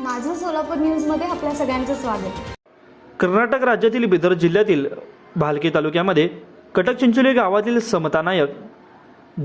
माझं सोलापूर न्यूजमध्ये आपल्या सगळ्यांचं स्वागत. कर्नाटक राज्यातील बिदर जिल्ह्यातील भालकी तालुक्यामध्ये कटक चिंचोली गावातील समता नायक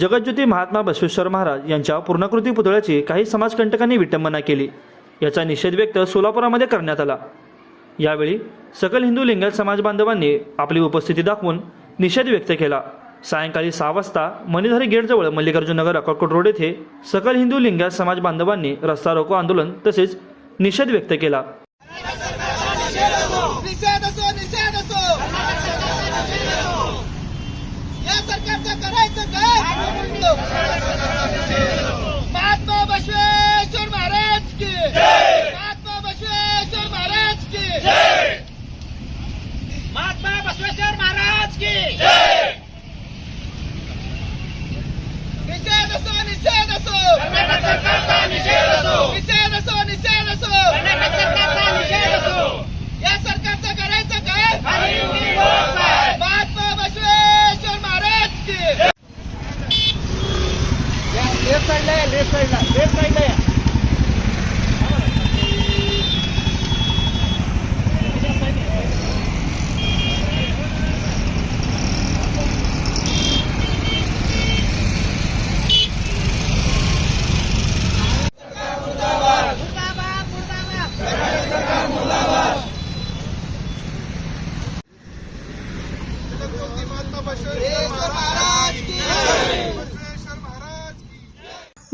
जगज्योती महात्मा बसवेश्वर महाराज यांच्या पूर्णाकृती पुतळ्याची काही समाजकंटकांनी विटंबना केली याचा निषेध व्यक्त सोलापुरामध्ये करण्यात आला. यावेळी सकल हिंदू लिंगायत समाज बांधवांनी आपली उपस्थिती दाखवून निषेध व्यक्त केला. सायंकाळी सहा वाजता मणिधारी गेटजवळ मल्लिकार्जुननगर अक्कलकोट रोड येथे सकल हिंदू लिंगायत समाज बांधवांनी रस्ता रोको आंदोलन तसेच निषेध व्यक्त केला. महात्मा बसवेश्वर महाराज की. महात्मा बसवेश्वर महाराज की. महात्मा बसवेश्वर महाराज की. निषेध असो निषेध असो. ideia, deixa a ideia, deixa a ideia. Baixou ele.